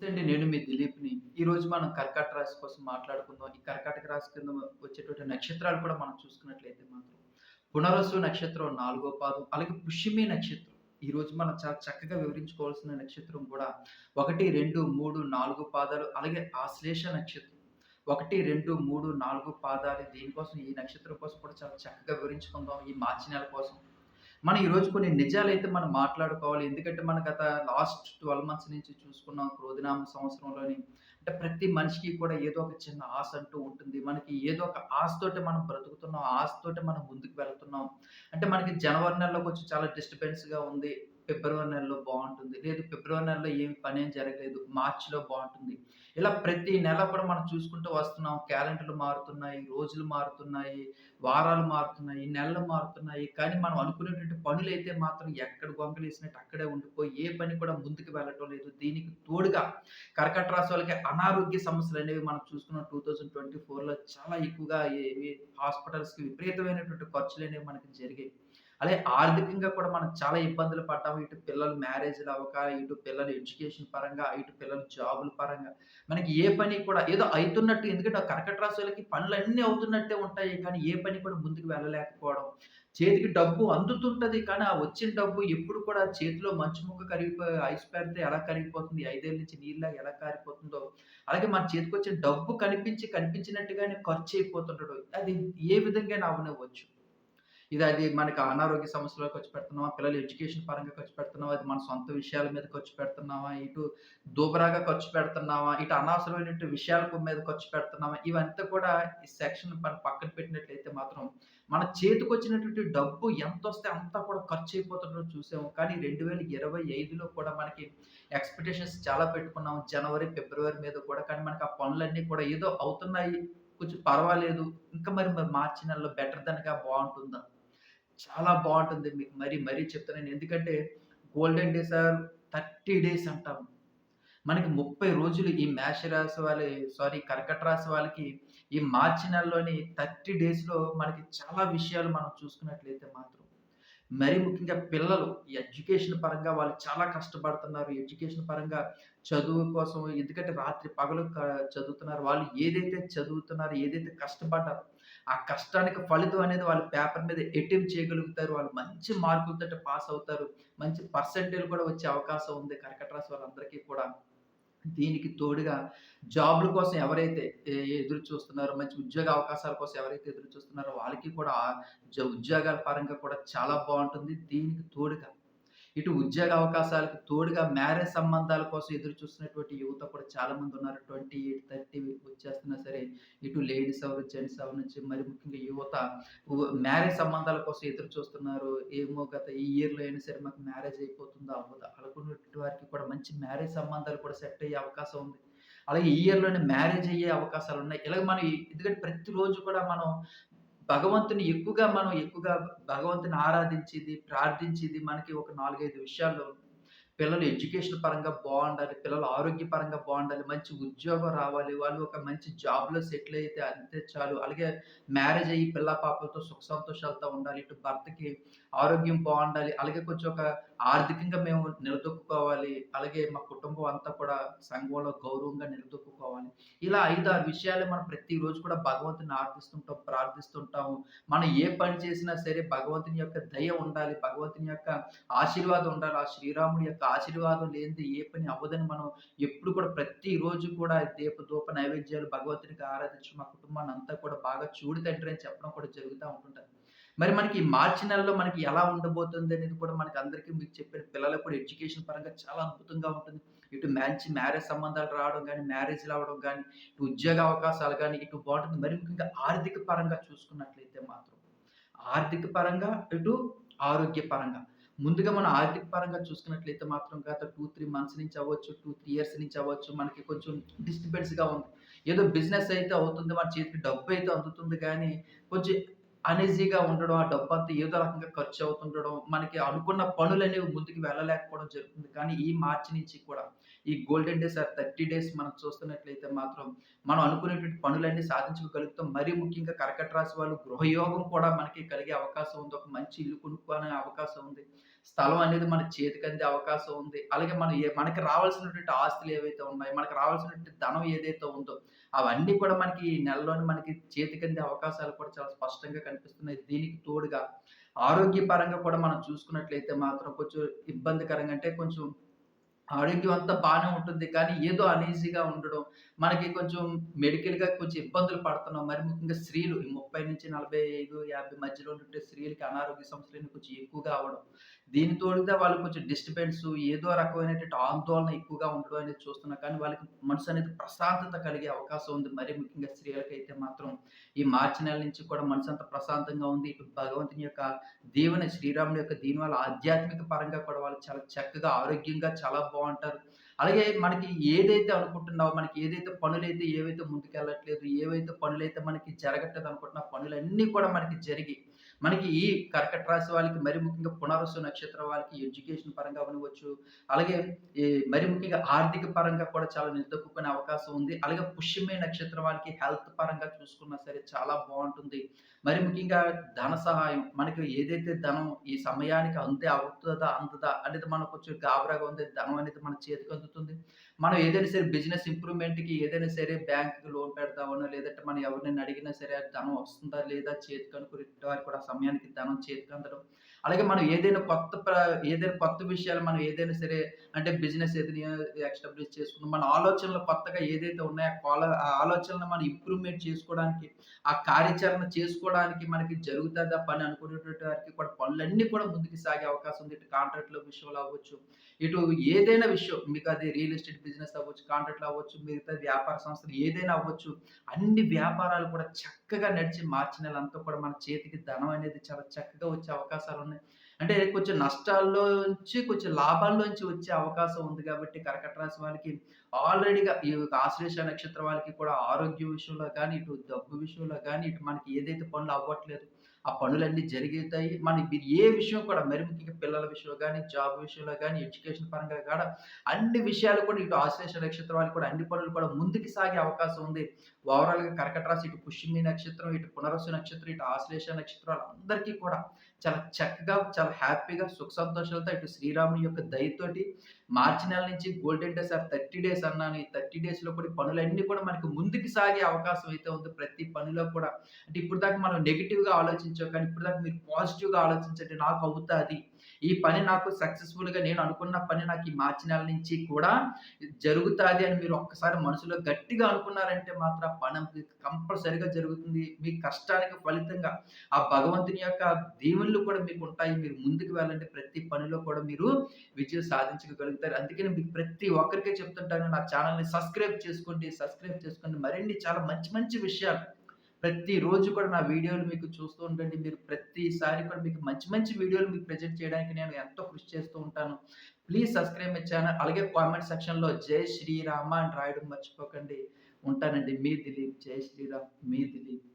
అండి నేను మీ దిలీప్‌ని. ఈరోజు మనం కర్కాటక రాశి కోసం మాట్లాడుకుందాం. ఈ కర్కాటక రాశి కింద వచ్చేటువంటి నక్షత్రాలు కూడా మనం చూసుకున్నట్లయితే మాత్రం పునరసు నక్షత్రం నాలుగో పాదం, అలాగే పుష్యమి నక్షత్రం. ఈ రోజు మనం చాలా చక్కగా వివరించుకోవాల్సిన నక్షత్రం కూడా 1, 2, 3, 4 పాదాలు అలాగే ఆశ్లేష నక్షత్రం. 1, 2, 3, 4 పాదాలు దీనికోసం ఈ నక్షత్రం కోసం కూడా చాలా చక్కగా వివరించుకుందాం ఈ మార్చి నెల కోసం. మనం ఈరోజు కొన్ని నిజాలైతే మనం మాట్లాడుకోవాలి. ఎందుకంటే మన గత లాస్ట్ 12 మంత్స్ నుంచి చూసుకున్నాం క్రోధినామ సంవత్సరంలోని అంటే ప్రతి మనిషికి కూడా ఏదో ఒక చిన్న ఆశ అంటూ ఉంటుంది. మనకి ఏదో ఒక ఆశతోటే మనం బ్రతుకుతున్నాం. ఆశతోటి మనం ముందుకు వెళ్తున్నాం. అంటే మనకి జనవరి నెలలో కొంచెం చాలా డిస్టర్బెన్స్‌గా ఉంది. ఫిబ్రవరి నెలలో బాగుంటుంది లేదు ఫిబ్రవరి నెలలో ఏమి ఏం జరగలేదు. మార్చిలో బాగుంటుంది ఇలా ప్రతి నెల కూడా మనం చూసుకుంటూ వస్తున్నాం. క్యాలెండర్‌లు మారుతున్నాయి. రోజులు మారుతున్నాయి. వారాలు మారుతున్నాయి. నెలలు మారుతున్నాయి. కానీ మనం అనుకునేటువంటి పనులు అయితే మాత్రం ఎక్కడ గొంగలేసినట్టు అక్కడే ఉండిపోయి ఏ పని కూడా ముందుకు వెళ్ళటం లేదు. దీనికి తోడుగా కర్కట రాశి వాళ్ళకి అనారోగ్య సమస్యలు అనేవి మనం చూసుకున్నాం 2024లో చాలా ఎక్కువగా ఏవి హాస్పిటల్స్‌కి విపరీతమైనటువంటి ఖర్చులు అనేవి మనకి జరిగాయి. అలాగే ఆర్థికంగా కూడా మనం చాలా ఇబ్బందులు పడ్డాము. ఇటు పిల్లలు మ్యారేజ్‌లు అవ్వక, ఇటు పిల్లల ఎడ్యుకేషన్ పరంగా, ఇటు పిల్లల జాబుల పరంగా మనకి ఏ పని కూడా ఏదో అవుతున్నట్టు ఎందుకంటే కర్కట రాశులకి వాళ్ళకి పనులన్నీ అవుతున్నట్టే ఉంటాయి. కానీ ఏ పని కూడా ముందుకు వెళ్ళలేకపోవడం. చేతికి డబ్బు అందుతుంటది. కానీ ఆ వచ్చిన డబ్బు ఎప్పుడు కూడా చేతిలో మంచు ముక్క కరిగిపోయి ఐస్ పెడితే ఎలా కరిగిపోతుంది, ఐదేళ్ళ నుంచి నీళ్ళ ఎలా కారిపోతుందో, అలాగే మన చేతికి వచ్చిన డబ్బు కనిపించి కనిపించినట్టుగానే ఖర్చు అయిపోతుంటాడు అది ఏ విధంగా అవ్వనివ్వచ్చు. ఇది అది మనకి అనారోగ్య సమస్యలో ఖర్చు పెడుతున్నావా పిల్లలు ఎడ్యుకేషన్ పరంగా ఖర్చు పెడుతున్నావా అది మన సొంత విషయాల మీద ఖర్చు పెడుతున్నామా, ఇటు దూబరాగా ఖర్చు పెడుతున్నామా, ఇటు అనవసరమైనటువంటి విషయాల మీద ఖర్చు పెడుతున్నామా, ఇవంతా కూడా ఈ సెక్షన్ మనం పక్కన పెట్టినట్లయితే మాత్రం మన చేతికి వచ్చినటువంటి డబ్బు ఎంత వస్తే అంతా కూడా ఖర్చు అయిపోతుందో చూసాము. కానీ 2025లో కూడా మనకి ఎక్స్‌పెక్టేషన్స్ చాలా పెట్టుకున్నాం. జనవరి, ఫిబ్రవరి మీద కూడా. కానీ మనకి ఆ పనులన్నీ కూడా ఏదో అవుతున్నాయి. కొంచెం పర్వాలేదు. ఇంకా మరి మరి మార్చి నెలలో బెటర్ దాన్‌గా బాగుంటుందా చాలా బాగుంటుంది మీకు మరీ మరీ చెప్తున్నాను. ఎందుకంటే గోల్డెన్ డేస్ ఆర్ 30 డేస్ అంటాము. మనకి 30 రోజులు ఈ మేష రాశి వాళ్ళ సారీ కర్కట రాశి వాళ్ళకి ఈ మార్చి నెలలోని 30 డేస్‌లో మనకి చాలా విషయాలు మనం చూసుకున్నట్లయితే మాత్రం మరీ ముఖ్యంగా పిల్లలు ఎడ్యుకేషన్ పరంగా వాళ్ళు చాలా కష్టపడుతున్నారు. ఎడ్యుకేషన్ పరంగా చదువు కోసం ఎందుకంటే రాత్రి పగలు చదువుతున్నారు. వాళ్ళు ఏదైతే చదువుతున్నారు ఏదైతే కష్టపడ్డారు ఆ కష్టానికి ఫలితం అనేది వాళ్ళు పేపర్ మీద అటెంప్ట్ చేయగలుగుతారు. వాళ్ళు మంచి మార్కులతో పాస్ అవుతారు. మంచి పర్సెంటేజ్ కూడా వచ్చే అవకాశం ఉంది కర్కట రాశి వాళ్ళందరికీ కూడా. దీనికి తోడుగా జాబ్‌ల కోసం ఎవరైతే ఎదురు చూస్తున్నారో, మంచి ఉద్యోగ అవకాశాల కోసం ఎవరైతే ఎదురు చూస్తున్నారో వాళ్ళకి కూడా జ ఉద్యోగాల పరంగా కూడా చాలా బాగుంటుంది దీనికి తోడుగా ఇటు ఉద్యోగ అవకాశాలకు తోడుగా మ్యారేజ్ సంబంధాల కోసం ఎదురు చూస్తున్నటువంటి యువత కూడా చాలా మంది ఉన్నారు. 28, 30 వచ్చేస్తున్నా సరే ఇటు లేడీస్ అవ్వరు, జెంట్స్ అవ్వరు నుంచి మరి ముఖ్యంగా యువత మ్యారేజ్ సంబంధాల కోసం ఎదురు చూస్తున్నారు. ఏమో గత ఈ ఇయర్‌లో అయినా సరే మాకు మ్యారేజ్ అయిపోతుందా? అవ్వదా? అనుకున్నటువంటి వారికి కూడా మంచి మ్యారేజ్ సంబంధాలు కూడా సెట్ అయ్యే అవకాశం ఉంది. అలాగే ఈ ఇయర్‌లోనే మ్యారేజ్ అయ్యే అవకాశాలు ఉన్నాయి ఇలాగ మనం ఎందుకంటే ప్రతిరోజు కూడా మనం భగవంతుని ఎక్కువగా మనం ఎక్కువగా భగవంతుని ఆరాధించేది, ప్రార్థించేది మనకి ఒక 4, 5 విషయాల్లో పిల్లలు ఎడ్యుకేషన్ పరంగా బాగుండాలి పిల్లలు ఆరోగ్యపరంగా బాగుండాలి మంచి ఉద్యోగం రావాలి. వాళ్ళు ఒక మంచి జాబ్‌లో సెటిల్ అయితే అంతే చాలు. అలాగే మ్యారేజ్ అయ్యి పిల్ల పాపలతో సుఖ సంతోషాలతో ఉండాలి. ఇటు భర్తకి ఆరోగ్యం బాగుండాలి అలాగే కొంచెం ఒక ఆర్థికంగా మేము నిలదొక్కుకోవాలి. అలాగే మా కుటుంబం అంతా కూడా సంఘంలో గౌరవంగా నిలదొక్కుకోవాలి. ఇలా 5, 6 విషయాలు మనం ప్రతిరోజు కూడా భగవంతుని ఆర్థిస్తుంటాం, ప్రార్థిస్తుంటాము. మనం ఏ పని చేసినా సరే భగవంతుని యొక్క దయ ఉండాలి. భగవంతుని యొక్క ఆశీర్వాదం ఉండాలి. ఆ శ్రీరాముడి యొక్క ఆశీర్వాదం లేనిదే ఏ పని అవ్వదని మనం ఎప్పుడు కూడా ప్రతిరోజు కూడా దీప ధూప నైవేద్యాలు భగవంతునికి ఆరాధించి మా కుటుంబాన్ని అంతా కూడా బాగా చూడు తండ్రి అని చెప్పడం కూడా జరుగుతూ ఉంటుంటుంది మరి మనకి మార్చి నెలలో మనకి ఎలా ఉండబోతుంది అనేది కూడా మనకి అందరికీ మీకు చెప్పిన పిల్లలకు కూడా ఎడ్యుకేషన్ పరంగా చాలా అద్భుతంగా ఉంటుంది. ఇటు మంచి మ్యారేజ్ సంబంధాలు రావడం కానీ మ్యారేజ్‌లు అవ్వడం కానీ ఇటు ఉద్యోగ అవకాశాలు కానీ ఇటు బాగుంటుంది మరి ముఖ్యంగా ఆర్థిక పరంగా చూసుకున్నట్లయితే మాత్రం ఆర్థిక పరంగా, ఇటు ఆరోగ్య పరంగా. ముందుగా మనం ఆర్థిక పరంగా చూసుకున్నట్లయితే మాత్రం గత 2, 3 మంత్స్ నుంచి అవ్వచ్చు, 2, 3 ఇయర్స్ నుంచి అవ్వచ్చు మనకి కొంచెం డిస్టర్బెన్స్‌గా ఉంది. ఏదో బిజినెస్ అయితే అవుతుంది. మన చేతికి డబ్బు అయితే అందుతుంది కానీ కొంచెం అనీజీగా ఉండడం, ఆ డబ్బంతా ఏదో రకంగా ఖర్చు అవుతుండడం, మనకి అనుకున్న పనులనేవి ముందుకు వెళ్ళలేకపోవడం జరుగుతుంది. కానీ ఈ మార్చి నుంచి కూడా ఈ గోల్డెన్ డేస్ ఆర్ 30 డేస్ మనం చూస్తున్నట్లయితే మాత్రం మనం అనుకునేటువంటి పనులన్నీ సాధించగలుగుతాం మరీ ముఖ్యంగా కర్కట రాశి వాళ్ళు గృహయోగం కూడా మనకి కలిగే అవకాశం ఉంది. ఒక మంచి ఇల్లు కొనుక్కోవాలనే అవకాశం ఉంది. స్థలం అనేది మన చేతికి అందే అవకాశం ఉంది. అలాగే మనం ఏ మనకి రావాల్సినటువంటి ఆస్తులు ఏవైతే ఉన్నాయో, మనకి రావాల్సినటువంటి ధనం ఏదైతే ఉందో, అవన్నీ కూడా మనకి ఈ నెలలోనే మనకి చేతికి అందే అవకాశాలు కూడా చాలా స్పష్టంగా కనిపిస్తున్నాయి. దీనికి తోడుగా ఆరోగ్యపరంగా కూడా మనం చూసుకున్నట్లయితే మాత్రం కొంచెం ఇబ్బందికరంగా అంటే కొంచెం ఆరోగ్యం అంతా బాగానే ఉంటుంది. కానీ ఏదో అనీజీగా ఉండడం, మనకి కొంచెం మెడికల్‌గా కొంచెం ఇబ్బందులు పడుతున్నాం. మరి ముఖ్యంగా స్త్రీలు ఈ 30-45, 50 మధ్యలో ఉండే స్త్రీలకి అనారోగ్య సమస్యలు కొంచెం ఎక్కువగా అవ్వడం. దీని తోడుగా వాళ్ళు కొంచెం డిస్టర్బెన్స్ ఏదో రకమైనటువంటి ఆందోళన ఎక్కువగా ఉండడం అనేది చూస్తున్నాం. కానీ వాళ్ళకి మనసు అనేది ప్రశాంతత కలిగే అవకాశం ఉంది. మరి ముఖ్యంగా స్త్రీలకైతే మాత్రం ఈ మార్చి నెల నుంచి కూడా మనసు అంత ప్రశాంతంగా ఉంది. ఇటు భగవంతుని యొక్క దీవెన శ్రీరాముని యొక్క దీని వల్ల ఆధ్యాత్మిక పరంగా కూడా వాళ్ళు చాలా చక్కగా ఆరోగ్యంగా చాలా బాగుంటారు అలాగే మనకి ఏదైతే అనుకుంటున్నావో మనకి ఏదైతే పనులైతే ఏవైతే ముందుకెళ్ళట్లేదు, ఏవైతే పనులైతే మనకి జరగట్లేదు అనుకుంటున్న పనులన్నీ కూడా మనకి జరిగి, మనకి ఈ కర్కట రాశి వాళ్ళకి మరి ముఖ్యంగా పునరుసు నక్షత్రం వాళ్ళకి ఎడ్యుకేషన్ పరంగా ఉండవచ్చు అలాగే ఈ మరి ముఖ్యంగా ఆర్థిక పరంగా కూడా చాలా నిలదొక్కునే అవకాశం ఉంది. అలాగే పుష్యమే నక్షత్రం వాళ్ళకి హెల్త్ పరంగా చూసుకున్నా సరే చాలా బాగుంటుంది మరి ముఖ్యంగా ధన సహాయం మనకి ఏదైతే ధనం ఈ సమయానికి అంతే అవుతుందా అందదా? అనేది మనకు కొంచెం గాబరాగా ఉంది. ధనం అనేది మన చేతికి అందుతుంది. మనం ఏదైనా సరే బిజినెస్ ఇంప్రూవ్‌మెంట్‌కి ఏదైనా సరే బ్యాంక్‌కి లోన్ పెడదామనో, లేదంటే మనం ఎవరినైనా అడిగినా సరే ధనం వస్తుందా? లేదా? చేతి కనుక్కునే వారికి కూడా ఆ సమయానికి ధనం చేతికి అందడం. అలాగే మనం ఏదైనా కొత్త ఏదైనా కొత్త విషయాలు మనం ఏదైనా సరే అంటే బిజినెస్ ఏదైనా ఎస్టాబ్లిష్ చేసుకుందాం. మన ఆలోచనలు కొత్తగా ఏదైతే ఉన్నాయో ఆ ఆ ఆలోచనలు మనం ఇంప్రూవ్‌మెంట్ చేసుకోవడానికి, ఆ కార్యాచరణ చేసుకోవడానికి మనకి జరుగుతుందా పని అనుకునేటువంటి వారికి కూడా పనులన్నీ కూడా ముందుకు సాగే అవకాశం ఉంది. ఇటు కాంట్రాక్ట్‌ల విషయంలో అవ్వచ్చు, ఇటు ఏదైనా విషయం మీకు అది రియల్ ఎస్టేట్ బిజినెస్ అవ్వచ్చు, కాంట్రాక్ట్‌లు అవ్వచ్చు, మిగతా వ్యాపార సంస్థలు ఏదైనా అవ్వచ్చు. అన్ని వ్యాపారాలు కూడా చక్కగా నడిచి మార్చి నెలంతా కూడా మన చేతికి ధనం అనేది చాలా చక్కగా వచ్చే అవకాశాలు ఉన్నాయి అంటే కొంచెం నష్టాల్లోంచి కొంచెం లాభాల్లోంచి వచ్చే అవకాశం ఉంది కాబట్టి కర్కట రాశి వాళ్ళకి ఆల్రెడీగా ఈ ఆశ్లేష నక్షత్రం వాళ్ళకి కూడా ఆరోగ్య విషయంలో కానీ ఇటు డబ్బు విషయంలో కానీ ఇటు మనకి ఏదైతే పనులు అవ్వట్లేదు, ఆ పనులన్నీ జరుగుతాయి. మన మీరు ఏ విషయం కూడా మరి ముఖ్యంగా పిల్లల విషయంలో కానీ జాబ్ విషయంలో కానీ ఎడ్యుకేషన్ పరంగా కూడా అన్ని విషయాలు కూడా ఇటు ఆశ్లేష నక్షత్రం వాళ్ళకి కూడా అన్ని పనులు కూడా ముందుకు సాగే అవకాశం ఉంది. ఓవరాల్‌గా కర్కట రాశి ఇటు పుష్యమి నక్షత్రం, ఇటు పునరస్సు నక్షత్రం, ఇటు ఆశ్లేష నక్షత్రాలు అందరికీ కూడా చాలా చక్కగా, చాలా హ్యాపీగా, సుఖ సంతోషాలతో ఇటు శ్రీరాముని యొక్క దయతోటి మార్చి నెల నుంచి గోల్డెన్ డేస్ ఆర్ 30 డేస్ అన్నాను. ఈ 30 డేస్‌లో కూడా పనులన్నీ కూడా మనకి ముందుకు సాగే అవకాశం అయితే ఉంది. ప్రతి పనిలో కూడా అంటే ఇప్పటిదాకా మనం నెగిటివ్గా ఆలోచించాం. కానీ ఇప్పటిదాకా మీరు పాజిటివ్‌గా ఆలోచించండి. నాకు అవుతుంది ఈ పని నాకు సక్సెస్‌ఫుల్‌గా నేను అనుకున్న పని నాకు ఈ మార్చి నెల నుంచి కూడా జరుగుతుంది అని మీరు ఒక్కసారి మనసులో గట్టిగా అనుకున్నారంటే మాత్రం పని కంపల్సరిగా కంపల్సరీగా జరుగుతుంది. మీ కష్టానికి ఫలితంగా ఆ భగవంతుని యొక్క దీవెనలు కూడా మీకు ఉంటాయి. మీరు ముందుకు వెళ్ళండి. ప్రతి పనిలో కూడా మీరు విజయం సాధించగలుగుతారు. అందుకని మీకు ప్రతి ఒక్కరికే చెప్తుంటాను. నా ఛానల్ని సబ్స్క్రైబ్ చేసుకోండి. సబ్స్క్రైబ్ చేసుకోండి. మరిన్ని చాలా మంచి మంచి విషయాలు ప్రతిరోజు కూడా నా వీడియోలు మీకు చూస్తూ ఉండండి. మీరు ప్రతిసారి కూడా మీకు మంచి మంచి వీడియోలు మీకు ప్రెజెంట్ చేయడానికి నేను ఎంతో కృషి చేస్తూ ఉంటాను. ప్లీజ్ సబ్స్క్రైబ్ మై ఛానల్ అలాగే కామెంట్ సెక్షన్‌లో జై శ్రీరామ అని రాయడం మర్చిపోకండి. ఉంటానండి. మీ దిలీప్. జై శ్రీరామ్. మీ దిలీప్.